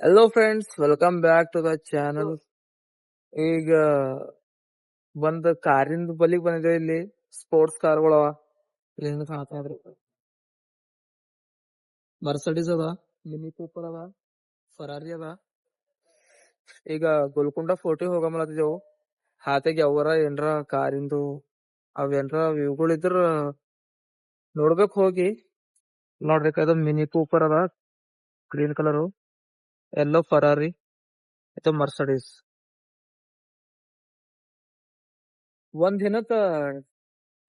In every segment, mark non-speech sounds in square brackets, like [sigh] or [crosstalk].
Hello friends welcome back to the channel ಈಗ ಬಂದ ಕಾರಿಂದ ಬಲಿಗ್ ಬಂದಿದೆ ಇಲ್ಲಿ. ಸ್ಪೋರ್ಟ್ಸ್ ಕಾರ್ಗಳವ ಇಲ್ಲಿ ಕಾಣ್ತಾ ಇದ್ರಿ. ಮರ್ಸಡೀಸ್ ಅದ ಮಿನಿ ಕೂಪರ್ ಅದ ಫರಾರಿ ಅದ. ಈಗ ಗೋಲ್ಕೊಂಡ ಫೋರ್ಟಿ ಹೋಗಮಲತ್ತಿದೆವು ಹಾತೆಗೆ ಅವರ ಏನ್ರ ಕಾರಿಂದು ಅವೇನ್ರ ವ್ಯೂಗಳಿದ್ರ ನೋಡ್ಬೇಕು ಹೋಗಿ. ನೋಡ್ರಿ ಅದು ಮಿನಿ ಕೂಪರ್ ಅದ ಗ್ರೀನ್ ಕಲರು ಎಲ್ಲೋ ಫರಾರಿ ಇದು ಮರ್ಸಡೀಸ್ ಒಂದ್ ದಿನಕ್ಕ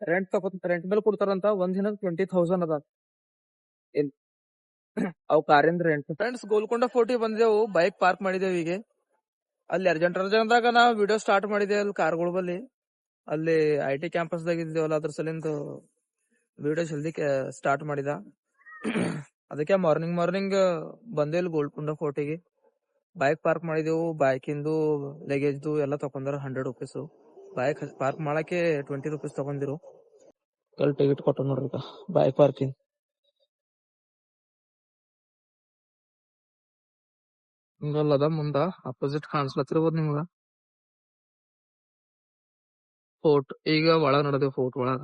ರೆಂಟ್ ತಗೋತ ರೆಂಟ್ ಮೇಲೆ ಕೊಡ್ತಾರಂತ ಒಂದ್ ದಿನಕ್ ಟ್ವೆಂಟಿ ತೌಸಂಡ್ ಅದ. ಅವ್ ಕಾರಿಂದ ರೆಂಟ್ ಫ್ರೆಂಡ್ಸ್ ಗೋಲ್ಕೊಂಡ ಫೋರ್ಟಿ ಬಂದೇವು ಬೈಕ್ ಪಾರ್ಕ್ ಮಾಡಿದೇವು ಈಗ ಅಲ್ಲಿ ಅರ್ಜೆಂಟ್ ಅರ್ಜೆಂಟ್ದಾಗ ನಾವು ವಿಡಿಯೋ ಸ್ಟಾರ್ಟ್ ಮಾಡಿದೆ ಅಲ್ಲಿ ಕಾರ್ಗಳ ಬಲ್ಲಿ. ಅಲ್ಲಿ ಐ ಟಿ ಕ್ಯಾಂಪಸ್ ದಾಗ ಇದ್ದೇವಲ್ಲ ಅದ್ರ ಸಲಿಂದ ವಿಡಿಯೋ ಜಲ್ದಿ ಸ್ಟಾರ್ಟ್ ಮಾಡಿದ. ಅದಕ್ಕೆ ಮಾರ್ನಿಂಗ್ ಮಾರ್ನಿಂಗ್ ಬಂದೆ ಇಲ್ಲಿ ಗೋಲ್ಕೊಂಡ ಫೋರ್ಟಿಗೆ ಬೈಕ್ ಪಾರ್ಕ್ ಮಾಡಿದೆವು. ಬೈಕಿಂದು ಲಗೇಜ್ದು ಎಲ್ಲ ತಕೊಂಡಾರ ಹಂಡ್ರೆಡ್ ರುಪೀಸ್ ಬೈಕ್ ಪಾರ್ಕ್ ಮಾಡಕ್ಕೆ ಟ್ವೆಂಟಿ ರುಪೀಸ್ ತಗೊಂಡಿರು. ಕಲ್ ಟಿಕೆಟ್ ಕೊಟ್ಟ ನೋಡ್ರಿ ಬೈಕ್ ಪಾರ್ಕಿಂಗ್ ಹಿಂಗಲ್ಲದ ಮುಂದ. ಅಪೋಸಿಟ್ ಕಾಣಿಸ್ಲತ್ತಿರ್ಬೋದು ನಿಮ್ಗ. ಫೋರ್ಟ್ ಈಗ ಒಳಗ ನಡೆದೇವ್ ಫೋರ್ಟ್ ಒಳಗ.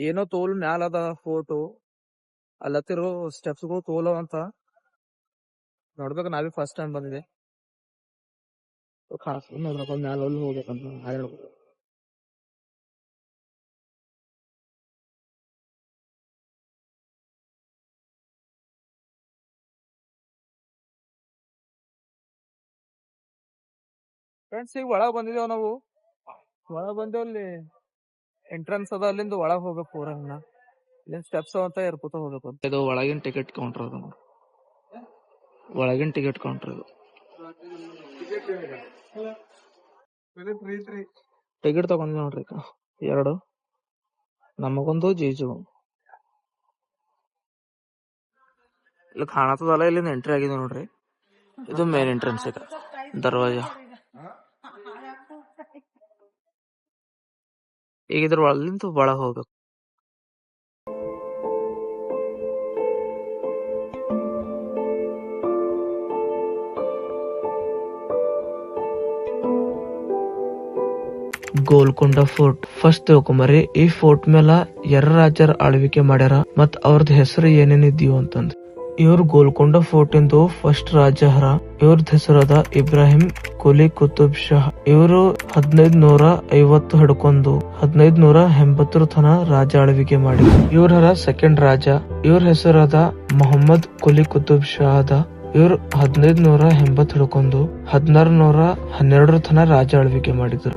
ಏನೋ ತೋಲ್ ಮ್ಯಾಲ ಅದ ಫೋಟೋ ಅಲ್ಲತ್ತಿರೋ ಸ್ಟೆಪ್ಸ್ಗಳು ತೋಲವ ಅಂತ. ನೋಡ್ಬೇಕು ನಾವೇ ಫಸ್ಟ್ ಟೈಮ್ ಬಂದಿದೆ. ನೋಡ್ಬೇಕು ಮ್ಯಾಲ ಹೋಗ್ಬೇಕಂತ ಹೇಳ್ಬೇಕು ಫ್ರೆಂಡ್ಸ್ ಈಗ ಒಳಗ್ ಬಂದಿದ್ದೇವ್ ನಾವು. ಒಳಗ್ ಬಂದೇವ್ ಅಲ್ಲಿ. ಎಂಟ್ರೆನ್ಸ್ ಅದ ಅಲ್ಲಿಂದ ಒಳಗ್ ಹೋಗ್ಬೇಕು ಊರನ್ನ. ಇಲ್ಲಿ ಸ್ಟೆಪ್ಸ್ ಅಂತ ಏರ್ಕೋತ ಹೋಗ್ಬೇಕು ಅಂತ. ಇದು ಒಳಗಿನ ಟಿಕೆಟ್ ಕೌಂಟರ್ ಅದ. ನೋಡಿ ಒಳಗಿನ ಟಿಕೆಟ್ ಕೌಂಟರ್ ಇದು. ಟಿಕೆಟ್ ತಗೊಂಡ್ ನೋಡ್ರಿ ಎರಡು. ನಮಗೊಂದು ಜೀಜು ಇಲ್ಲಿ ಕಾಣತದಲ್ಲ ಇಲ್ಲಿಂದ ಎಂಟ್ರಿ ಆಗಿದೆ ನೋಡ್ರಿ. ಇದು ಮೇನ್ ಎಂಟ್ರೆನ್ಸ್ ಈಗ. ದರ್ವಾಜ. ಈಗ ಇದ್ರ ಒಳಗಿಂದ ಒಳಗ್ ಹೋಗ್ಬೇಕು. ಗೋಲ್ಕೊಂಡ ಫೋರ್ಟ್. ಫಸ್ಟ್ ತಿಳ್ಕೊಂಬರಿ ಈ ಫೋರ್ಟ್ ಮೇಲ ಎರ ರಾಜರ ಆಳ್ವಿಕೆ ಮಾಡ್ಯಾರ ಮತ್ ಅವ್ರದ್ ಹೆಸರು ಏನೇನಿದ್ಯೋ ಅಂತಂದ್. ಇವ್ರ ಗೋಲ್ಕೊಂಡ ಫೋರ್ಟ್ ಇಂದು ಫಸ್ಟ್ ರಾಜ ಹರ. ಇವ್ರದ್ ಹೆಸರದ ಇಬ್ರಾಹಿಂ ಕುಲಿ ಕುತುಬ್ ಶಾ. ಇವರು ಹದಿನೈದ್ ನೂರ ಐವತ್ತು ಹಿಡ್ಕೊಂಡು ಹದಿನೈದ್ ನೂರ ಎಂಬತ್ತರ ತನ ರಾಜ ಆಳ್ವಿಕೆ ಮಾಡಿ. ಇವ್ರ ಸೆಕೆಂಡ್ ರಾಜ, ಇವ್ರ ಹೆಸರಾದ ಮೊಹಮ್ಮದ್ ಕುಲಿ ಕುತುಬ್ ಶಾ ಅದ ಇವ್ರು ಹದಿನೈದ್ ನೂರ ಎಂಬತ್ ಹಿಡ್ಕೊಂಡು ಹದಿನಾರು ನೂರ ಹನ್ನೆರಡರ ತನ ರಾಜ ಆಳ್ವಿಕೆ ಮಾಡಿದ್ರು.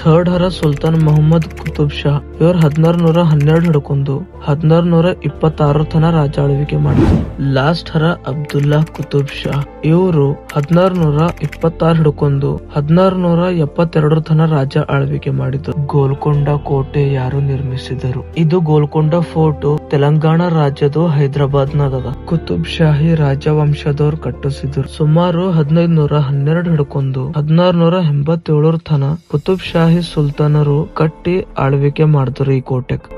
ಥರ್ಡ್ ಹರ ಸುಲ್ತಾನ್ ಮೊಹಮ್ಮದ್ ಕುತುಬ್ ಶಾ ಇವರು ಹದಿನಾರು ನೂರ ಹನ್ನೆರಡು ಹಿಡ್ಕೊಂಡು ಹದಿನಾರು ನೂರ ಇಪ್ಪತ್ತಾರು ತನ ರಾಜಾಳ್ವಿಕೆ ಮಾಡಿದ್ರು. ಲಾಸ್ಟ್ ಹರ ಅಬ್ದುಲ್ಲಾ ಕುತುಬ್ ಶಾ ಇವರು ಹದಿನಾರು ನೂರ ಇಪ್ಪತ್ತಾರು ಹಿಡ್ಕೊಂಡು ಹದಿನಾರು ನೂರ ಎಪ್ಪತ್ತೆರಡು ತನ ರಾಜ ಆಳ್ವಿಕೆ ಮಾಡಿದ್ರು. ಗೋಲ್ಕೊಂಡ ಕೋಟೆ ಯಾರು ನಿರ್ಮಿಸಿದರು? ಇದು ಗೋಲ್ಕೊಂಡ ಫೋರ್ಟ್ ತೆಲಂಗಾಣ ರಾಜ್ಯದ ಹೈದರಾಬಾದ್ ನದ ಕುತುಬ್ ಶಾಹಿ ರಾಜವಂಶದವ್ರು ಕಟ್ಟಿಸಿದ್ರು. ಸುಮಾರು ಹದಿನೈದು ನೂರ ಹನ್ನೆರಡು ಹಿಡ್ಕೊಂಡು ಹದಿನಾರು ನೂರ ಎಂಬತ್ತೇಳರ ತನ ಕುತುಬ್ ಶಾಹಿ ಸುಲ್ತಾನರು ಕಟ್ಟಿ ಆಳ್ವಿಕೆ ಮಾಡಿದ್ರು ಈ ಕೋಟೆಗ್.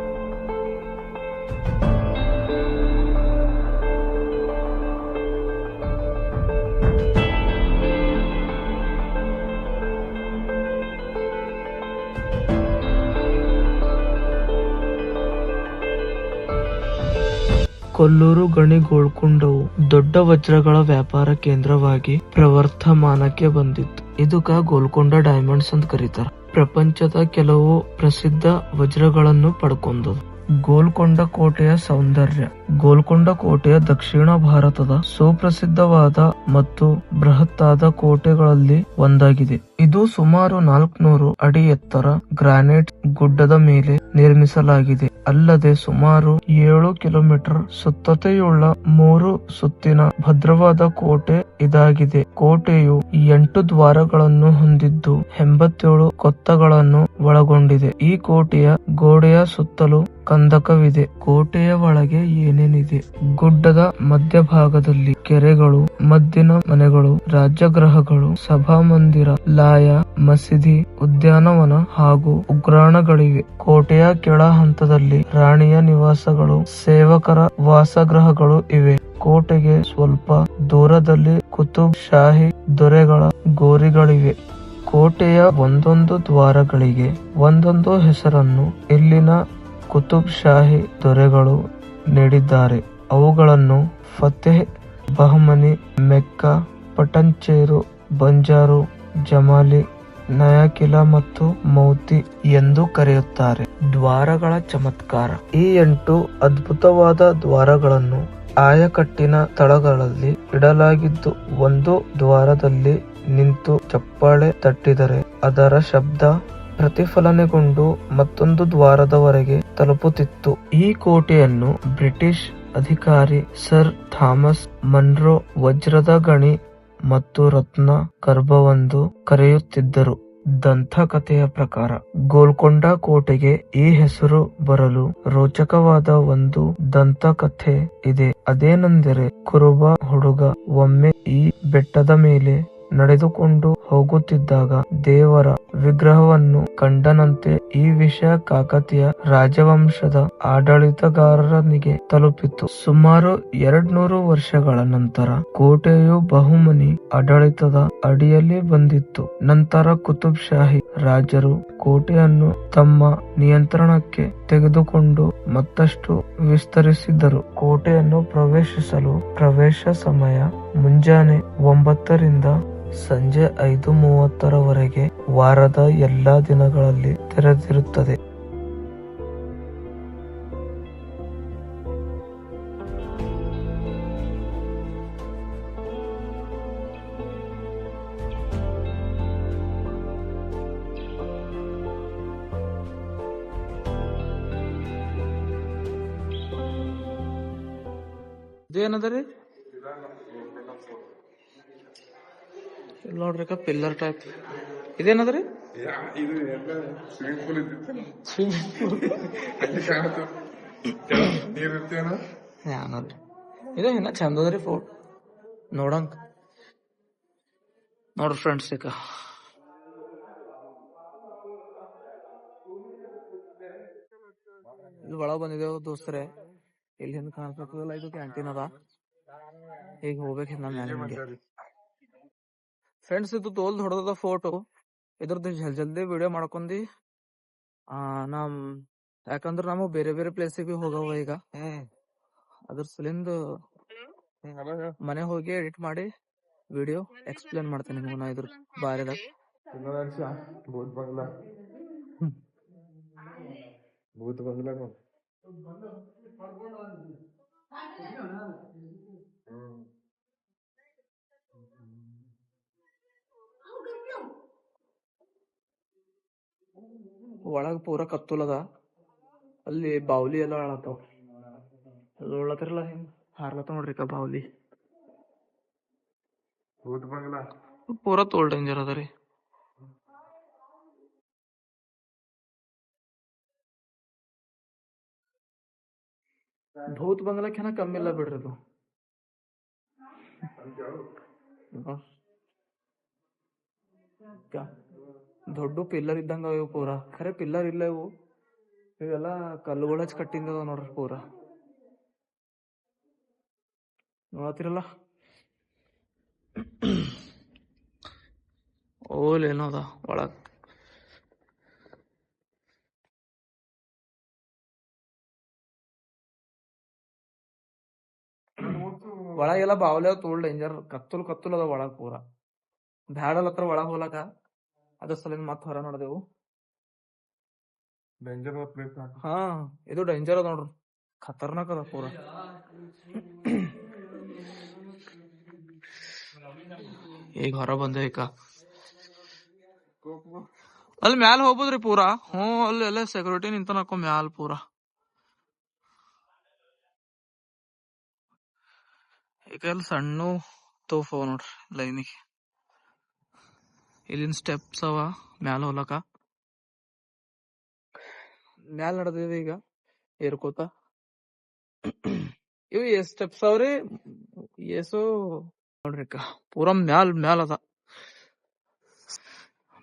ಕೊಲ್ಲೂರು ಗಣಿ ಗೋಲ್ಕೊಂಡವು ದೊಡ್ಡ ವಜ್ರಗಳ ವ್ಯಾಪಾರ ಕೇಂದ್ರವಾಗಿ ಪ್ರವರ್ತಮಾನಕ್ಕೆ ಬಂದಿತ್ತು. ಇದಕ್ಕ ಗೋಲ್ಕೊಂಡ ಡೈಮಂಡ್ಸ್ ಅಂತ ಕರೀತಾರ. ಪ್ರಪಂಚದ ಕೆಲವು ಪ್ರಸಿದ್ಧ ವಜ್ರಗಳನ್ನು ಪಡ್ಕೊಂಡದು ಗೋಲ್ಕೊಂಡ ಕೋಟೆಯ ಸೌಂದರ್ಯ. ಗೋಲ್ಕೊಂಡ ಕೋಟೆಯ ದಕ್ಷಿಣ ಭಾರತದ ಸುಪ್ರಸಿದ್ಧವಾದ ಮತ್ತು ಬೃಹತ್ತಾದ ಕೋಟೆಗಳಲ್ಲಿ ಒಂದಾಗಿದೆ. ಇದು ಸುಮಾರು ನಾಲ್ಕುನೂರು ಅಡಿ ಎತ್ತರ ಗ್ರಾನೈಟ್ ಗುಡ್ಡದ ಮೇಲೆ ನಿರ್ಮಿಸಲಾಗಿದೆ. ಅಲ್ಲದೆ ಸುಮಾರು ಏಳು ಕಿಲೋಮೀಟರ್ ಸುತ್ತತೆಯುಳ್ಳ ಮೂರು ಸುತ್ತಿನ ಭದ್ರವಾದ ಕೋಟೆ ಇದಾಗಿದೆ. ಕೋಟೆಯು ಎಂಟು ದ್ವಾರಗಳನ್ನು ಹೊಂದಿದ್ದು ಎಂಬತ್ತೇಳು ಕೊತ್ತಗಳನ್ನು ಒಳಗೊಂಡಿದೆ. ಈ ಕೋಟೆಯ ಗೋಡೆಯ ಸುತ್ತಲೂ ಕಂದಕವಿದೆ. ಕೋಟೆಯ ಒಳಗೆ ಏನೇನಿದೆ? ಗುಡ್ಡದ ಮಧ್ಯಭಾಗದಲ್ಲಿ ಕೆರೆಗಳು, ಮದ್ದಿನ ಮನೆಗಳು ರಾಜ್ಯಗ್ರಹಗಳು ಸಭಾ ಮಂದಿರ ಲಾಯ, ಮಸೀದಿ, ಉದ್ಯಾನವನ ಹಾಗೂ ಉಗ್ರಾಣಗಳಿವೆ. ಕೋಟೆಯ ಕೆಳ ಹಂತದಲ್ಲಿ ರಾಣಿಯ ನಿವಾಸಗಳು, ಸೇವಕರ ವಾಸಗೃಹಗಳು ಇವೆ. ಕೋಟೆಗೆ ಸ್ವಲ್ಪ ದೂರದಲ್ಲಿ ಕುತುಬ್ ಶಾಹಿ ದೊರೆಗಳ ಗೋರಿಗಳಿವೆ. ಕೋಟೆಯ ಒಂದೊಂದು ದ್ವಾರಗಳಿಗೆ ಒಂದೊಂದು ಹೆಸರನ್ನು ಇಲ್ಲಿನ ಕುತುಬ್ ಶಾಹಿ ದೊರೆಗಳು ನೀಡಿದ್ದಾರೆ. ಅವುಗಳನ್ನು ಫತೇಹ್, ಬಹಮನಿ, ಮೆಕ್ಕ ಪಟಂಚೇರು ಬಂಜಾರು, ಜಮಾಲಿ, ನಯಾಕಿಲ ಮತ್ತು ಮೌತಿ ಎಂದು ಕರೆಯುತ್ತಾರೆ. ದ್ವಾರಗಳ ಚಮತ್ಕಾರ. ಈ ಎಂಟು ಅದ್ಭುತವಾದ ದ್ವಾರಗಳನ್ನು ಆಯಕಟ್ಟಿನ ತಳಗಳಲ್ಲಿ ಇಡಲಾಗಿದ್ದು, ಒಂದು ದ್ವಾರದಲ್ಲಿ ನಿಂತು ಚಪ್ಪಾಳೆ ತಟ್ಟಿದರೆ ಅದರ ಶಬ್ದ ಪ್ರತಿಫಲನೆಗೊಂಡು ಮತ್ತೊಂದು ದ್ವಾರದವರೆಗೆ ತಲುಪುತ್ತಿತ್ತು. ಈ ಕೋಟೆಯನ್ನು ಬ್ರಿಟಿಷ್ ಅಧಿಕಾರಿ ಸರ್ ಥಾಮಸ್ ಮನ್ರೋ ವಜ್ರದ ಗಣಿ ಮತ್ತು ರತ್ನ ಗರ್ಭವೆಂದು ಕರೆಯುತ್ತಿದ್ದರು. ದಂತಕಥೆಯ ಪ್ರಕಾರ, ಗೋಲ್ಕೊಂಡ ಕೋಟೆಗೆ ಈ ಹೆಸರು ಬರಲು ರೋಚಕವಾದ ಒಂದು ದಂತಕಥೆ ಇದೆ. ಅದೇನೆಂದರೆ ಕುರುಬ ಹುಡುಗ ಒಮ್ಮೆ ಈ ಬೆಟ್ಟದ ಮೇಲೆ ನಡೆದುಕೊಂಡು ಹೋಗುತ್ತಿದ್ದಾಗ ದೇವರ ವಿಗ್ರಹವನ್ನು ಕಂಡನಂತೆ ಈ ವಿಷಯ ಕಾಕತಿಯ ರಾಜವಂಶದ ಆಡಳಿತಗಾರರನಿಗೆ ತಲುಪಿತು. ಸುಮಾರು ಎರಡ್ನೂರು ವರ್ಷಗಳ ನಂತರ ಕೋಟೆಯು ಬಹುಮನಿ ಆಡಳಿತದ ಅಡಿಯಲ್ಲಿ ಬಂದಿತ್ತು. ನಂತರ ಕುತುಬ್ ಶಾಹಿ ರಾಜರು ಕೋಟೆಯನ್ನು ತಮ್ಮ ನಿಯಂತ್ರಣಕ್ಕೆ ತೆಗೆದುಕೊಂಡು ಮತ್ತಷ್ಟು ವಿಸ್ತರಿಸಿದರು. ಕೋಟೆಯನ್ನು ಪ್ರವೇಶಿಸಲು ಪ್ರವೇಶ ಸಮಯ ಮುಂಜಾನೆ ಒಂಬತ್ತರಿಂದ ಸಂಜೆ ಐದು ಮೂವತ್ತರವರೆಗೆ ವಾರದ ಎಲ್ಲಾ ದಿನಗಳಲ್ಲಿ ತೆರೆದಿರುತ್ತದೆ. ಇದೇನದ ರೀ ಇಲ್ಲಿ ನೋಡ್ರಿ ಪಿಲ್ಲರ್ ಟೈಪ್ ಇದೇನದ್ರಿ ಇದು ಎಲ್ಲ ಸ್ವಿಮ್ಮಿಂಗ್ ಪೂಲ್ ಇದ್ದಿತ್ತಲ್ಲ ಸ್ವಿಮ್ಮಿಂಗ್ ಪೂಲ್ ಅಲ್ಲಿ ಕಾಣುತ್ತೆ. ನೀರ್ ಇರ್ತೇನ? ಏನಲ್ರಿ ಇದು ಇನ್ನ ಚಂದ ಅದ ರೀ ಫೋಟ್ ನೋಡಂಗ. ನೋಡ್ರಿ ಫ್ರೆಂಡ್ಸ್ ಈಗ. ಇಲ್ಲಿ ಒಳಗ್ ಬಂದಿದ್ದೇವೆ ದೋಸ್ತರೇ. ಇಲ್ಲಿ ಹಿಂದ್ ಕಾಣಿಸ್ತದಲ್ಲ ಇದು ಕ್ಯಾಂಟೀನ್ ಅದ. ಈಗ ಹೋಗ್ಬೇಕು ಮ್ಯಾಲಿಂಗೆ ಫ್ರೆಂಡ್ಸ್ ಇದು ತೋಲ್ ಹೊಡೆದ ಫೋಟೋ ಇದ್ರದ್ದು ಜಲ್ ಜಲ್ದಿ ವಿಡಿಯೋ ಮಾಡ್ಕೊಂಡಿ. ಆ, ನಮ್, ಯಾಕಂದ್ರ ನಾವು ಬೇರೆ ಬೇರೆ ಪ್ಲೇಸಿಗೆ ಹೋಗವ ಈಗ. ಅದ್ರ ಸಲಿಂದ ಮನೆ ಹೋಗಿ ಎಡಿಟ್ ಮಾಡಿ ವಿಡಿಯೋ ಎಕ್ಸ್ಪ್ಲೇನ್ ಮಾಡ್ತೇನೆ ನಿಮ್ಗೆ ನಾ ಇದ್ರ ಬಾರಿದಾಗ. ಒಳಗ್ ಪೂರ ಕತ್ತುಲದ ಅಲ್ಲಿ ಬಾವ್ಲಿ ಎಲ್ಲ ಆಳತ್ತಾವ ನೋಡ್ಲತ್ತಿರಲ್ಲ ಹಿಂಗ್ ಹಾರ್ಲತ್ತ ನೋಡ್ರಿ ಕ ಬಾವ್ಲಿ. ಭೂತ್ ಬಂಗ್ಲಾ? ಪೂರ ತೋಲ್ ಡೇಂಜರ್ ಅದ ರೀ. ಭೂತ್ ಬಂಗ್ಲಾಕ್ಕಿನ ಕಮ್ಮಿ ಇಲ್ಲ ಬಿಡ್ರಿ ಅದು. ನೋಡ್. ದೊಡ್ಡ ಪಿಲ್ಲರ್ ಇದ್ದಂಗ ಇವು ಪೂರ. ಖರೆ ಪಿಲ್ಲರ್ ಇಲ್ಲ ಇವು. ಇವೆಲ್ಲ ಕಲ್ಲುಗಳ ಹಚ್ಚಿ ಕಟ್ಟಿಂದ ನೋಡ್ರಿ ಪೂರ. ನೋಡತ್ತಿರಲ್ಲ ಓಲ್ ಏನೋ ಅದ ಒಳಗ್. ಒಳಗೆಲ್ಲ ಬಾವಲೆ ತೋಲ್ ಡೇಂಜರ್ ಕತ್ತಲು ಕತ್ತಲ್ ಅದ ಒಳಗ್ ಪೂರ. ಬ್ಯಾಡಲ್ ಹತ್ರ ಒಳಗ್ ಹೋಲಕ. ಅದ್ರ ಸಲಿಂದ ಮತ್ತೆ ಹೊರ ನೋಡಿದೆವು ಡೇಂಜರ್ ಪ್ಲೇಸ್ ಹಾ ಇದು ಡೇಂಜರ್ ಅದ ನೋಡ್ರಿ. ಖತರ್ನಾಕ್ ಅದ ಪೂರ. ಈಗ ಹೊರ ಬಂದೆ ಈಗ. ಅಲ್ಲಿ ಮ್ಯಾಲ ಹೋಗ್ಬೋದ್ರಿ ಪೂರಾ. ಹ್ಞೂ ಅಲ್ಲಿ ಎಲ್ಲ ಸೆಕ್ಯೂರಿಟಿ ನಿಂತನಕೋ ಮ್ಯಾಲ ಪೂರಾ. ಈಗ ಅಲ್ಲಿ ಸಣ್ಣ ತೋಫ ನೋಡ್ರಿ ಲೈನಿಗೆ. ಇಲ್ಲಿನ ಸ್ಟೆಪ್ಸ್ ಅವ, ಮ್ಯಾಲ ಹೋಲಕ? ಮ್ಯಾಲ ನಡೆದಿದೆ ಈಗ, ಏರ್ಕೋತ. ಇವು ಎಷ್ಟ್ ಸ್ಟೆಪ್ಸ್ ಅವ್ರಿ ಏಸು ನೋಡ್ರಿ ಪೂರಾ ಮ್ಯಾಲ್, ಮ್ಯಾಲ ಅದ.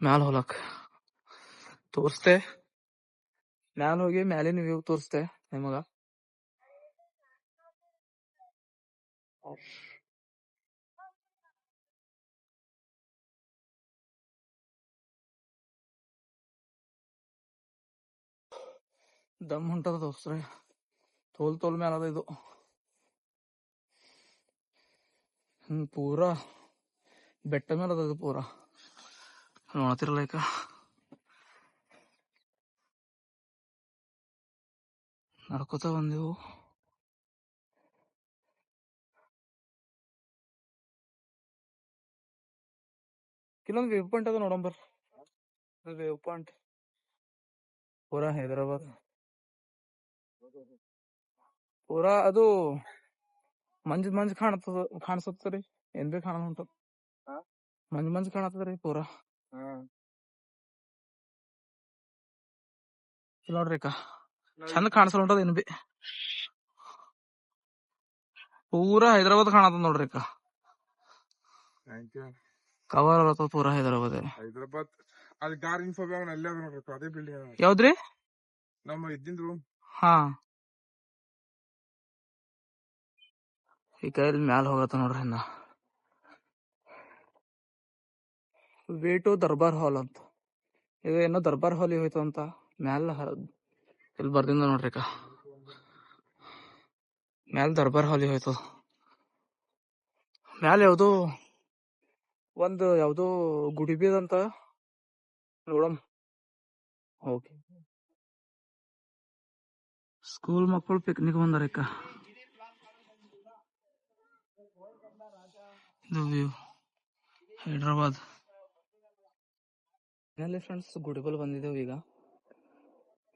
ಮ್ಯಾಲ ಹೋಲಕ್. ತೋರಿಸ್ತೆ. ಮ್ಯಾಲ ಹೋಗಿ ಮ್ಯಾಲಿನ ವ್ಯೂ ತೋರಿಸ್ತೆ ನಿಮಗ. ದಮ್ ಹೊಂಟದ ದೋಸ್ತ್ರೆ. ತೋಲ್ ತೋಲ್ ಮ್ಯಾಲ ಅದ ಇದು ಪೂರಾ ಬೆಟ್ಟ ಮೇಲೆ ಅದ ಇದು ಪೂರಾ. ನೋಡ್ತಿರಲ್ಲ ಈಗ. ನಡ್ಕೋತ ಬಂದೆವು. ಇಲ್ಲೊಂದು ವ್ಯೂ ಪಾಯಿಂಟ್ ಅದ ನೋಡಂಬರ್. View point. ಪೂರಾ ಹೈದರಾಬಾದ್. ಪೂರಾ ಅದು ಮಂಜ್ ಮಂಜ್ ಕಾಣತದ ಕಾಣಿಸತ್ತರಿ ಏನ್ ಬಿ ಹೊಂಟದ ಮಂಜ್ ಮಂಜ್ ಕಾಣತದ್ರಿ ಪೂರಾ. ನೋಡ್ರಿ ಅಕ್ಕ. ಚಂದ ಕಾಣಿಸಲ್ ಹೊಂಟದ ಏನ್ ಬಿ. ಪೂರಾ ಹೈದರಾಬಾದ್ ಕಾಣತದ ನೋಡ್ರಿ ಅಕ್ಕ. ಕವರ್ ಅಲ್ಲ ಪೂರಾ ಹೈದರಾಬಾದ್. ಹೈದರಾಬಾದ್ ಅಲ್ಲಿ ಕಾರ್ ಇನ್ಫೋ ಬ್ಯಾಂಕ್ ಅಲ್ಲೇ ಅದ ನೋಡ್ರಿ ಅದೇ ಬಿಲ್ಡಿಂಗ್ ಯಾವ್ದ್ರಿ? ನಮ್ಮ ಇದ್ದಿದ್ ರೂಮ್ ಹಾ. ಈಗ ಕೈಯಲ್ಲಿ ಮ್ಯಾಲ ಹೋಗತ್ತ ನೋಡ್ರಿ ಇನ್ನ. ವೇ ಟು ದರ್ಬಾರ್ ಹಾಲ್ ಅಂತ. ಇದು ಏನೋ ದರ್ಬಾರ್ ಹಾಲ್ ಹೋಯ್ತು ಅಂತ. ಮ್ಯಾಲ ಇಲ್ಲಿ ಬರ್ದಿಂದ ನೋಡ್ರಿ ಅಕ್ಕ. ಮ್ಯಾಲ ದರ್ಬಾರ್ ಹಾಲ್ ಹೋಯ್ತು. ಮ್ಯಾಲ ಯಾವುದು ಒಂದು ಯಾವುದು ಗುಡಿ ಬೀದಂತ ನೋಡಮ್. ಓಕೆ. ಸ್ಕೂಲ್ ಮಕ್ಕಳು ಪಿಕ್ನಿಕ್ ಬಂದಾರ ಅಕ್ಕ. ಇದು ವ್ಯೂ ಹೈದ್ರಾಬಾದ್ ಫೈನಲಿ ಫ್ರೆಂಡ್ಸ್ ಗುಡಿಬಲ್ ಬಂದಿದ್ದೇವೆ ಈಗ.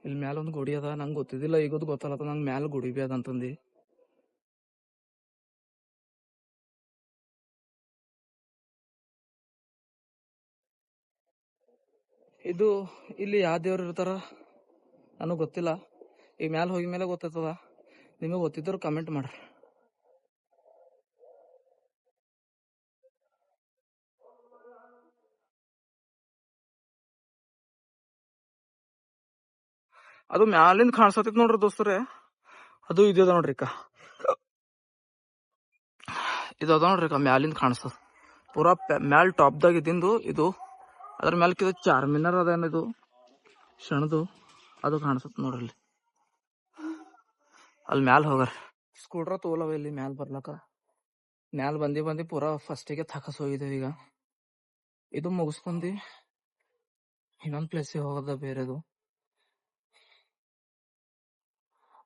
ಇಲ್ಲಿ ಮ್ಯಾಲ ಒಂದು ಗುಡಿ ಅದ, ನಂಗೆ ಗೊತ್ತಿದ್ದಿಲ್ಲ ಈಗ ಗೊತ್ತಲ್ಲ ನಂಗೆ ಮ್ಯಾಲ ಗುಡಿ ಬಿ ಅದ ಅಂತಂದು. ಇದು, ಇಲ್ಲಿ ಯಾವ ದೇವ್ರು ಇರ್ತಾರ? ನನಗೆ ಗೊತ್ತಿಲ್ಲ. ಈಗ ಮ್ಯಾಲ ಹೋಗಿ ಮೇಲೆ ಗೊತ್ತಾಯ್ತದ ನಿಮಗೆ ಗೊತ್ತಿದ್ರು ಕಮೆಂಟ್ ಮಾಡ್ರಿ. ಅದು ಮ್ಯಾಲಿಂದ ಕಾಣಿಸತೈತಿ ನೋಡ್ರಿ ದೋಸ್ತರೇ. ಅದು ಇದು ನೋಡ್ರಿ ಅಕ್ಕ. ಇದು ಅದ ನೋಡ್ರಿ ಅಕ್ಕ, ಮ್ಯಾಲಿಂದ ಕಾಣಿಸ್ತದ ಪೂರಾ ಮ್ಯಾಲ ಟಾಪ್ದಾಗ ಇದ್ದಿಂದು ಇದು, ಅದ್ರ ಮ್ಯಾಲಕ್ ಇದು ಚಾರ್ಮಿನಾರ್ ಅದೇನಿದು ಶಣದು ಅದು ಕಾಣಿಸ್ತದ ನೋಡ್ರಿ ಅಲ್ಲಿ. ಮ್ಯಾಲ ಹೋಗಾರ. ಸ್ಕೂಟ್ರ ತೋಲವ ಇಲ್ಲಿ ಮ್ಯಾಲ ಬರ್ಲಕ ಮ್ಯಾಲ ಬಂದಿ ಬಂದಿ ಪೂರಾ ಫಸ್ಟಿಗೆ ಥಕಸ್ ಹೋಗಿದ್ದೇವೆ ಈಗ. ಇದು ಮುಗಿಸ್ಕೊಂಡಿ, ಇನ್ನೊಂದ್ ಪ್ಲೇಸಿಗೆ ಹೋಗೋದ ಬೇರೆದು.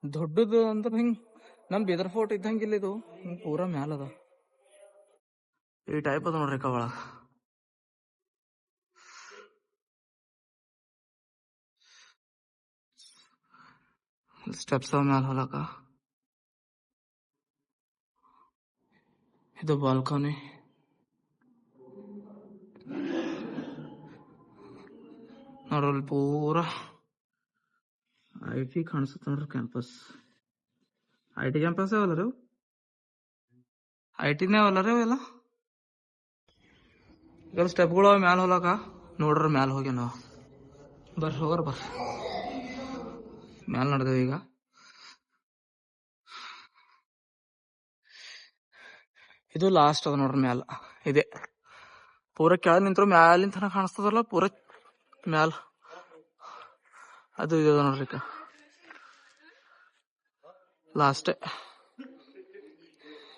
ದೊಡ್ಡದು ಅಂದ್ರೆ ಹಿಂಗ್ ನಮ್ ಬೀದರ್ ಫೋರ್ಟ್ ಇದ್ದಂಗಿಲ್ಲ ಇದು. ಪೂರಾ ಮ್ಯಾಲ ಅದ. ಈ ಟೈಪ್ ಅದ ನೋಡ್ರಿ ಕವಳ. ಸ್ಟೆಪ್ಸ್ ಮ್ಯಾಲ ಹೊಲಕ. ಇದು ಬಾಲ್ಕನಿ ನೋಡ್ರಲ್ಲಿ ಪೂರಾ ಐ ಕಾಣಿಸುತ್ತೆ ನೋಡ್ರಿ ಕ್ಯಾಂಪಸ್. ಐ ಟಿ ಕ್ಯಾಂಪಸ್ ಅವಲ್ಲ ರೀ ಐ ಟಿನೇ ಅವಲ್ಲ ರೀ ಅವೆಲ್ಲ ಈಗ ಸ್ಟೆಪ್ಗಳು ಮ್ಯಾಲ ಹೋಲಕ ನೋಡ್ರಿ ಮ್ಯಾಲ ಹೋಗಿ ನಾವು. ಬರ್ರಿ ಹೋಗ್ರ ಬರ್ರಿ. ಮ್ಯಾಲ ನಡೆದೇವ ಈಗ. ಇದು ಲಾಸ್ಟ್ ಅದ ನೋಡ್ರಿ ಮ್ಯಾಲ. ಇದೆ. ಪೂರ ಕೆಳಗೆ ನಿಂತ್ರು ಮ್ಯಾಲಿನ ತನಕ ಕಾಣಿಸ್ತದಲ್ಲ ಪೂರ ಮ್ಯಾಲ. ಅದು ಇದೆ ನೋಡ್ರಿ ಈಗ. ಲಾಸ್ಟ್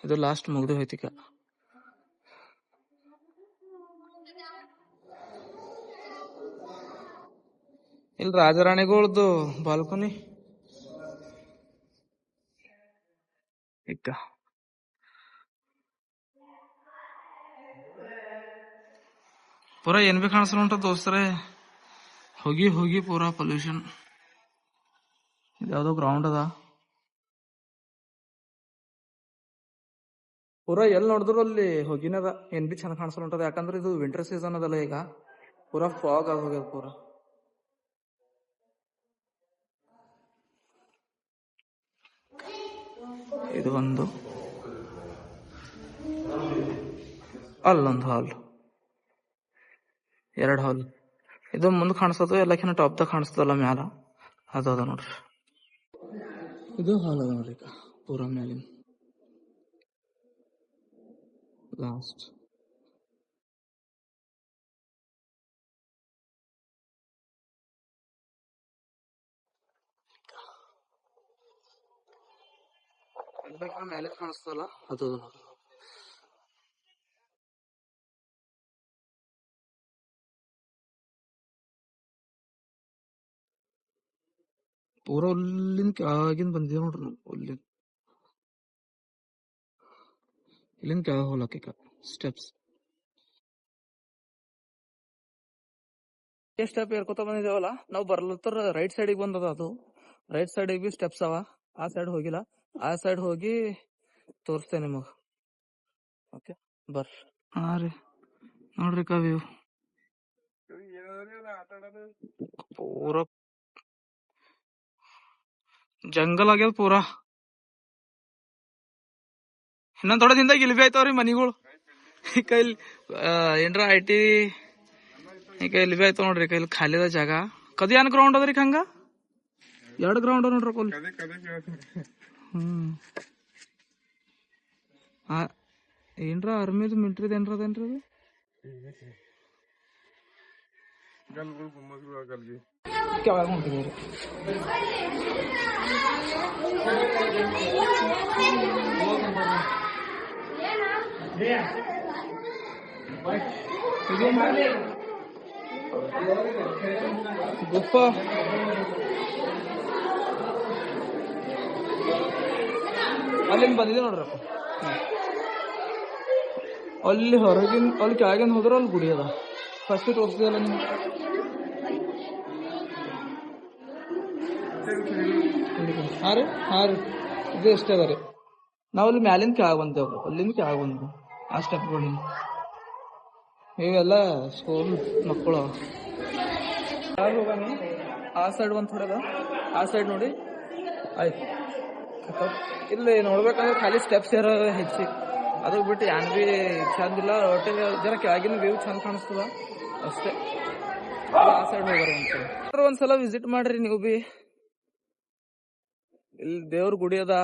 ಇದು ಲಾಸ್ಟ್ ಮುಗಿದು ಹೋಯ್ತಿಕ ಇಲ್ಲಿ ರಾಜರಾಣಿಗಳದ್ದು ಬಾಲ್ಕನಿ ಇಕ್ಕ ಪೂರ ಏನ್ ಬಿ ಕಾಣಿಸ್ಲ ಉಂಟ ದೋಸ್ತರೇ? ಹೋಗಿ ಹೋಗಿ ಪೂರಾ ಪೊಲ್ಯೂಷನ್ ಇದ್ಯಾವುದೋ ಗ್ರೌಂಡ್ ಅದ. ಪೂರಾ ಎಲ್ಲಿ ನೋಡಿದ್ರು ಅಲ್ಲಿ ಹೊಗಿನದ ಏನ್ ಬಿ ಚಂದ ಕಾಣಿಸಲ್ ಹೊಂಟದ ಯಾಕಂದ್ರೆ ಇದು ವಿಂಟರ್ ಸೀಸನ್ ಅದಲ್ಲ ಈಗ. ಪೂರಾ ಫಾಗ್ ಆಗಿ ಹೋಗ್ಯದ ಪೂರಾ. ಇದು ಒಂದು. ಅಲ್ಲೊಂದು ಹಾಲ್ ಎರಡು ಹಾಲ್ ಇದು ಮುಂದೆ ಕಾಣಿಸ್ತದ ಎಲ್ಲಕ್ಕಿಂತ ಟಾಪ್ದಾಗ ಕಾಣಿಸ್ತದಲ್ಲ ಮ್ಯಾಲ. ಅದು ಅದ ನೋಡ್ರಿ. ಇದು ಹಾಲ್ ಅದ ನೋಡ್ರಿ ಈಗ. ಪೂರಾ ಮ್ಯಾಲಿನ ಲಾಸ್ಟ್ ಮೇಲೆ ಕಾಣಿಸ್ತದಲ್ಲ ಅದು ಅದ ನೋಡ್ರಿ ಪೂರ ಅಲ್ಲಿಂದ ಕೆಳಗಿಂದ ಬಂದಿದೆ ನೋಡ್ರಿ ನಾವು ಅಲ್ಲಿ ಇಲ್ಲಿಂದ ಕೆಳಗೆ ಹೋಗ್ಲಕ್ಕ ಸ್ಟೆಪ್ಸ್ ಸ್ಟೆಪ್ ಏರ್ಕೋತ ಬಂದಿದ್ದೇವಲ್ಲ ನಾವು ಬರ್ಲತ್ತರ ರೈಟ್ ಸೈಡಿಗೆ ಬಂದದ ಅದು. ರೈಟ್ ಸೈಡಿಗೆ ಬಿ ಸ್ಟೆಪ್ಸ್ ಅವ. ಆ ಸೈಡ್ ಹೋಗಿಲ್ಲ. ಆ ಸೈಡ್ ಹೋಗಿ ತೋರಿಸ್ತೇನೆ ನಿಮಗ. ಓಕೆ ಬರ್ ಹಾ ರೀ. ನೋಡ್ರಿ ವ್ಯೂ ಆಟ ಆಡೋದು ಪೂರ. ಜಂಗಲ್ ಆಗ್ಯದ ಪೂರ. ಇನ್ನೊಂದ್ ಥೋಡೆ ದಿನದಾಗ ಇಲ್ಬಿ ಆಯ್ತಾವ್ರಿ ಮನಿಗಳು. ಈ ಕೈಲಿ ಏನ್ರ ಐ ಟಿ ಈ ಕೈ ಇಲ್ಬಿ ಆಯ್ತಾವ ನೋಡ್ರಿ ಕೈಲಿ ಖಾಲಿದ ಜಾಗ. ಕದಿ ಏನ್ ಗ್ರೌಂಡ್ ಅದ್ರಿ ಹಂಗ? ಎರಡು ಗ್ರೌಂಡ್ ನೋಡ್ರಿ ಕೊಲ್ ಕದೆ ಕದೆ ಕೇಳ್ತೀನಿ. ಹ್ಮ್. ಏನ್ರ ಆರ್ಮಿದ್ ಮಿಲ್ಟ್ರಿದ ಏನ್ರ ಅದೇನ್ರಿ ಅದು? ಕೆಳಗ ಹೊಂಟಿದ್ರಿ ಗುಫಾ ಅಲ್ಲಿಂದ ಬಂದಿದೆ ನೋಡ್ರಪ್ಪ ಅಲ್ಲಿ ಹೊರಗಿನ, ಅಲ್ಲಿ ಕೆಳಗಿನ ಹೋದ್ರೆ ಅಲ್ಲಿ ಗುಡಿ ಅದ. ಫಸ್ಟ್ ತೋರಿಸಿದಲ್ಲ ನಿಮ್ಗೆ? ಹಾ ರೀ ಹಾ ರೀ. ಇದು ಎಷ್ಟೇ ಅದ ರೀ. ನಾವು ಅಲ್ಲಿ ಮ್ಯಾಲಿಂದ ಕೆಳಗೆ ಬಂದೇವು ಅಲ್ಲಿಂದ ಕೆಳಗೆ ಬಂದ್ವಿ. ಆ ನೋಡಿ ಇವೆಲ್ಲ ಸ್ಕೂಲ್ ಮಕ್ಕಳು. ಆ ಸೈಡ್ ಒಂದು ಥರದ ಆ ಸೈಡ್ ನೋಡಿ. ಆಯ್ತು. ಇಲ್ಲಿ ನೋಡ್ಬೇಕಂದ್ರೆ ಖಾಲಿ ಸ್ಟೆಪ್ಸ್ ಇರೋ ಹೆಚ್ಚಿ. ಅದು ಬಿಟ್ಟು ಏನು ಬಿ ಚಂದ ಇಲ್ಲ. ಒಟ್ಟೆ ಜನ ಕೆಳಗಿನ ವ್ಯೂ ಚಂದ ಕಾಣಿಸ್ತದ. ಅಷ್ಟೇ. ಆ ಸೈಡ್ ಹೋಗ್ರಿ ಒಂದ್ಸಲ ಒಂದ್ಸಲ ವಿಸಿಟ್ ಮಾಡ್ರಿ ನೀವು ಬಿ. ಇಲ್ಲಿ ದೇವ್ರ ಗುಡಿ ಅದ.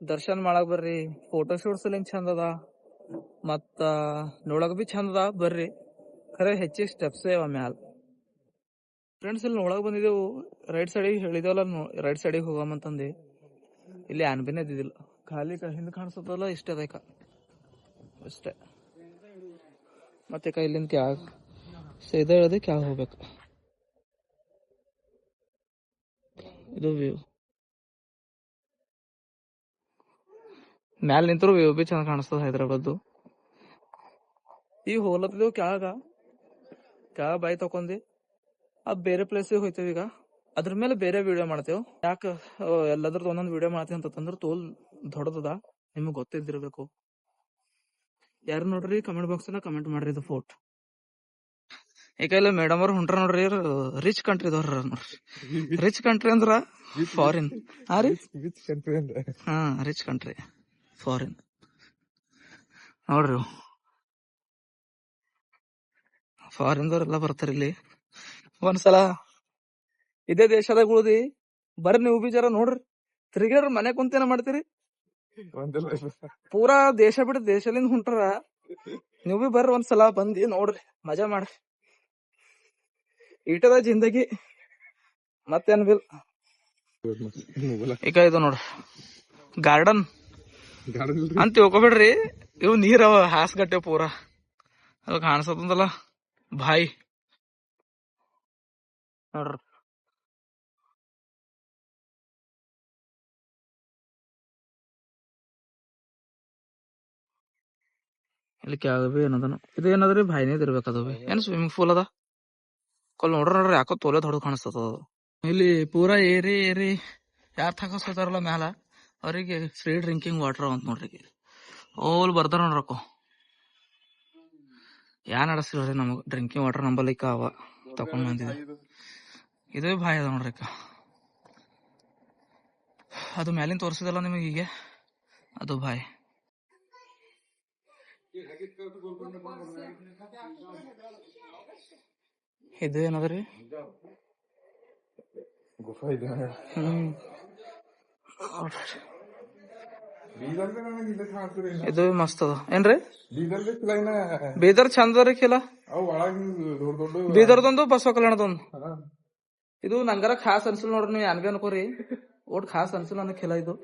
ದರ್ಶನ್ ಮಾಡಕ್ ಬರ್ರಿ. ಫೋಟೋ ಶೂಟ್ಸ್ ಹೆಂಗ್ ಚಂದ ಮತ್ತ ನೋಡಕ್ ಬಿ ಚಂದ ಬರ್ರಿ. ಖರೆ ಹೆಚ್ಚಿಗೆ ಸ್ಟೆಪ್ಸ್ ಅವ ಮ್ಯಾಲ. ಫ್ರೆಂಡ್ಸ್ ಇಲ್ಲಿ ನೋಡಕ್ ಬಂದಿದ್ದೆವು ರೈಟ್ ಸೈಡಿಗೆ ಹೇಳಿದವಲ್ಲ ರೈಟ್ ಸೈಡಿಗೆ ಹೋಗಮಂತಂದು ಇಲ್ಲಿ ಆನ್ ಬಿನ್ ಇದ್ದಿದ್ದಿಲ್ಲ ಖಾಲಿ ಹಿಂದ್ ಕಾಣಿಸ್ತದಲ್ಲ ಇಷ್ಟೇ ಅದಕ್ಕ ಅಷ್ಟೇ. ಮತ್ತೆ ಕೈ ಇಲ್ಲಿಂದ ಕ್ಯಾಗ್ ಸೈದ ಹೇಳೋದಕ್ಕೆ ಕ್ಯಾಗ್ ಹೋಗ್ಬೇಕು? ಇದು ವ್ಯೂ ಮ್ಯಾಲ ನಿಂತರು ವ್ಯೂ ಬಿ ಚಂದ ಕಾಣಿಸ್ತದ ಹೈದ್ರಾಬಾದ್ ಈಗ ಹೋಗ್ಲತ್ತಿದೆವು ಕೆಳಗ ಕೆಳಗ ಬಾಯ್ ತಕೊಂಡಿ ಆ ಬೇರೆ ಪ್ಲೇಸಿಗೆ ಹೋಯ್ತೇವೆ ಈಗ. ಅದ್ರ ಮೇಲೆ ಬೇರೆ ವಿಡಿಯೋ ಮಾಡ್ತೇವೆ. ಯಾಕ ಎಲ್ಲದ್ರದ್ದು ಒಂದೊಂದು ವಿಡಿಯೋ ಮಾಡ್ತೇವೆ ಅಂತಂದ್ರೆ ತೋಲ್ ದೊಡ್ಡದದ. ನಿಮಗೆ ಗೊತ್ತಿದ್ದಿರ್ಬೇಕು. ಯಾರು ನೋಡ್ರಿ ಕಮೆಂಟ್ ಬಾಕ್ಸ್ ಕಮೆಂಟ್ ಮಾಡ್ರಿ ಇದು ಫೋಟ್ ಈಗ ಇಲ್ಲ ಮೇಡಮ್ ಅವ್ರು ಹೊಂಟ್ರ ನೋಡ್ರಿ ರಿಚ್ ಕಂಟ್ರಿದವ್ರ ನೋಡ್ರಿ. [laughs] ರಿಚ್ ಕಂಟ್ರಿ ಅಂದ್ರ ಫಾರಿನ್ ಹಾ ರೀ? ವಿಚ್ ಕಂಟ್ರಿ ಅಂದ್ರೆ. ಹಾ ರಿಚ್ ಕಂಟ್ರಿ ಫಾರಿನ್ ನೋಡ್ರಿ. ಫಾರಿನ್ದವ್ರೆಲ್ಲ ಬರ್ತಾರ ಇಲ್ಲಿ. ಒಂದ್ಸಲ ಇದೇ ದೇಶದಾಗ ಉಳಿದಿ ಬರ್ರಿ ನೀವು ಬಿ ಜರ ನೋಡ್ರಿ. ತಿರ್ಗ್ಯಾರ ಮನೆ ಕುಂತೇನ ಮಾಡ್ತೀರಿ? ಪೂರಾ ದೇಶ ಬಿಟ್ಟು ದೇಶಲಿಂದ ಹೊಂಟ್ರ. ನೀವು ಬಿ ಬರ್ರಿ ಒಂದ್ಸಲ ಬಂದಿ ನೋಡ್ರಿ ಮಜಾ ಮಾಡ್ರಿ. ಈಟದ ಜಿಂದಗಿ ಮತ್ತೇನ್ ಬಿಲ್? ಈಗ ಇದು ನೋಡ್ರಿ. ಗಾರ್ಡನ್ ಅಂತ ತಿಳ್ಕೊಬೇಡ್ರಿ. ಇವು ನೀರವ ಹಾಸ್ಗಟ್ಟೆ ಪೂರ. ಅದು ಕಾಣಿಸತ್ತಂದಲ್ಲ ಬಾಯಿ. ನೋಡ್ರಿ. ಇಲ್ಲಿ ಕೆಳಗೆ ಬಿ ಏನದನು. ಇದು ಏನದ್ರಿ? ಬಾಯಿನೇ ಇರ್ಬೇಕು ಅದು ಏನ್ ಸ್ವಿಮ್ಮಿಂಗ್ ಪೂಲ್ ಅದ? ಕಲ್ ನೋಡ್ರ ನೋಡ್ರಿ, ಯಾಕೋ ತೋಲೆ ದೊಡ್ಡ ಕಾಣಿಸ್ತದ ಅದು. ಇಲ್ಲಿ ಪೂರಾ ಏರಿ ಏರಿ ಯಾರ್ ತಗಸ್ತಾರಲ್ಲ ಮ್ಯಾಲ? ಅವರಿಗೆ ಫ್ರೀ ಡ್ರಿಂಕಿಂಗ್ ವಾಟರ್ ಅಂತ ನೋಡ್ರಿ. ಓಲ್ ಬರ್ತಾರ ನೋಡ್ರಕ್ಕ ಯಾ ನಡೆಸ್ತೀವ್ರಿ ನಮಗ್ ಡ್ರಿಂಕಿಂಗ್ ವಾಟರ್ ನಂಬಲಿಕ್ಕ ಅವ ತಕೊಂಡ್ ಬಂದಿದೆ. ಇದು ಭಾಯ್ ಅದ ನೋಡ್ರಿ ಅದು ಮ್ಯಾಲಿನ ತೋರಿಸಿದಲ್ಲ ನಿಮಗೆ ಈಗ? ಅದು ಭಾಯ್ ಇದು ಏನದ್ರಿ? ಗುಫಾ ಇದೆ. ಹ್ಮ್ ಬೀದರ್ಗೆ ನನಗೆ ಇಲ್ಲ ಕಾಣ್ತದೆ ಇಲ್ಲ ಇದು ಮಸ್ತ್ ಅದ. ಏನ್ರಿ? ಬೀದರ್ ಚಂದ ರೀ ಕಿಲ ಬೀದರ್ದೊಂದು ಬಸವ ಕಲ್ಯಾಣದೊಂದು. ಇದು ನಂಗರ ಖಾಸ್ ಅನ್ಸಿಲ್ ನೋಡ್ರಿ ನೀವು ಯಾನ್ಗೆ ಅನ್ಕೋರಿ. ಒಟ್ ಖಾಸ್ ಅನ್ಸಿಲ್ಲ ಅನ್ನೋ ಖಿಲ ಇದು.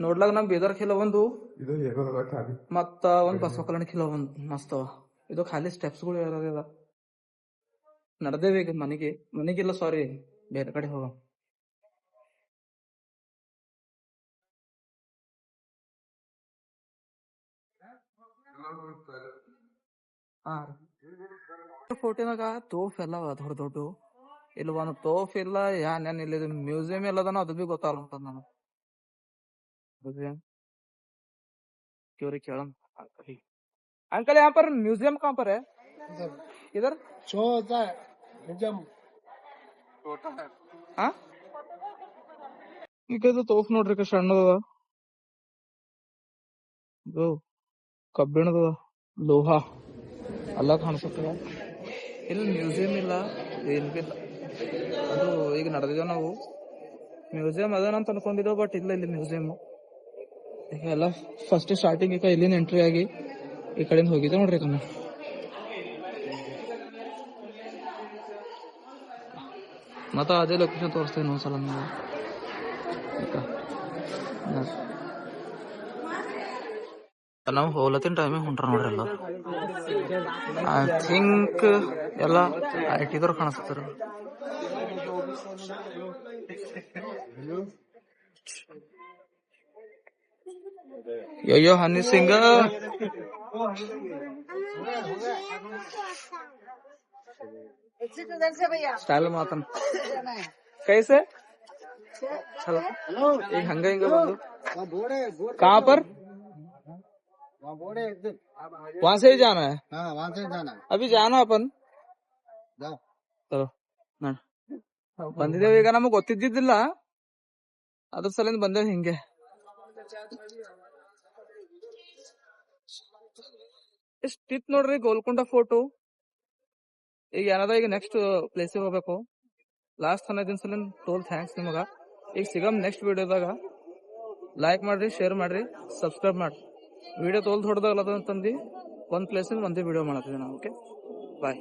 ನೋಡ್ಲಾಗ ನಮ್ ಬೀದರ್ ಖಿಲ ಒಂದು. ಮತ್ತ ಒಂದ್ ಬಸವ ಕಲ್ಯಾಣ ಖಿಲ ಒಂದ್. ಮಸ್ತ್ ಅವ. ಇದು ಖಾಲಿ ಸ್ಟೆಪ್ಸ್ಗಳು ಯಾರ ನಡ್ದೇವಿ ಈಗ ಮನೆಗೆ. ಮನೆಗಿಲ್ಲ ಸಾರಿ ಬೇರೆ ಕಡೆ ಹೋಗ ಕೋಟಿನಾಗ ತೋಫ್ ಎಲ್ಲ ದೊಡ್ಡ ದೊಡ್ಡ. ಇಲ್ಲಿ ಒಂದು ತೋಫ್ ಇಲ್ಲ ಯಾನ್ ಏನ್ ಇಲ್ಲಿ ಮ್ಯೂಸಿಯಂ ಇಲ್ಲದನ ಅದು ಬಿ ಗೊತ್ತಾಗಲ್ಲ ನಾನು ನನಗೆ. ಕ್ಯೂರಿ ಕೇಳಂ ಅಂಕಲ್ ಯಾ ಪರ್ ಮ್ಯೂಸಿಯಂ ಕಾಂಪರ್ ಹೈ ಇದರ್? ಚೋದಾ ಮ್ಯೂಸಿಯಂ ಟೋಟಾ ಈಗ ತೋಫ್ ನೋಡ್ರಿ ಸಣ್ಣದ ಗೋ ಕಬ್ಬಿಣದ ಲೋಹ ಎಲ್ಲ ಕಾಣಿಸುತ್ತದ ಇಲ್ಲಿ ಮ್ಯೂಸಿಯಂ ಇಲ್ಲ, ಏನ್ ಇಲ್ಲ. ಅದು ಈಗ ನಡೆದಿದ್ದೇವೆ ನಾವು. ಮ್ಯೂಸಿಯಂ ಅದೇನಂತ ಅನ್ಕೊಂಡಿದ್ದೇವೆ ಬಟ್ ಇಲ್ಲ ಇಲ್ಲಿ ಮ್ಯೂಸಿಯಂ ಈಗ ಎಲ್ಲ ಫಸ್ಟ್ ಸ್ಟಾರ್ಟಿಂಗ್ ಈಗ ಇಲ್ಲಿಂದ ಎಂಟ್ರಿ ಆಗಿ ಈ ಕಡೆಯಿಂದ ಹೋಗಿದ್ದೆ ನೋಡ್ರಿ ಕಣ್ಣ. ಮತ್ತ ಅದೇ ಲೊಕೇಶನ್ ತೋರಿಸ್ತೇನೆ ಒಂದ್ಸಲ ನೀವು ನಾವು ಹೋಲತ್ತಿನ ಟೈಮಿಗೆ ಹೊಂಟ್ರ ನೋಡ್ರಿ ಎಲ್ಲ ಐ ಥಿಂಕ್ ಎಲ್ಲ ಐ ಕಾಣಿಸ್ತಾರ. ಅಯ್ಯೋ, ಹನಿ ಸಿಂಗ. ಸ್ಟೈಲ್ ಮಾತನ್. ಕೈಸೆ ಚಲೋ. ಈಗ ಹಂಗ ಹಿಂಗ ಬಂದು. ಕಾಪರ್. वहाँ से ही जाना है हाँ वहाँ से जाना है ಅಭಿ ಜಾನ ಅಪನ್ जाओ ಚಲೋ ನಡ್ ಬಂದಿದ್ದೇವೆ ಈಗ ನಮಗ್ ಗೊತ್ತಿದ್ದಿದ್ದಿಲ್ಲ ಅದ್ರ ಸಲಿಂದ ಬಂದೇವ್ ಹಿಂಗೆ ಇಷ್ಟಿತ್ ನೋಡ್ರಿ ಗೋಲ್ಕೊಂಡ ಫೋಟೋ ಈಗ ಏನದ ಈಗ ನೆಕ್ಸ್ಟ್ ಪ್ಲೇಸಿಗೆ ಹೋಗ್ಬೇಕು ಲಾಸ್ಟ್ ಹನ್ನೈದು ದಿನ ಸಲಿಂದ ಟೋಲ್ ಥ್ಯಾಂಕ್ಸ್ ನಿಮಗ ಈಗ ಸಿಗಮ್ ನೆಕ್ಸ್ಟ್ ವಿಡಿಯೋದಾಗ ಲೈಕ್ ಮಾಡ್ರಿ ಶೇರ್ ಮಾಡ್ರಿ ಸಬ್ಸ್ಕ್ರೈಬ್ ಮಾಡ್ರಿ ವಿಡಿಯೋ ತೋಲ್ ದೊಡ್ಡದಾಗಲ್ಲ ಒಂದು ಒಂದ್ ಪ್ಲೇಸಿಂದ ಒಂದೇ ವಿಡಿಯೋ ಮಾಡತ್ತೀವಿ ನಾವು ಓಕೆ ಬಾಯ್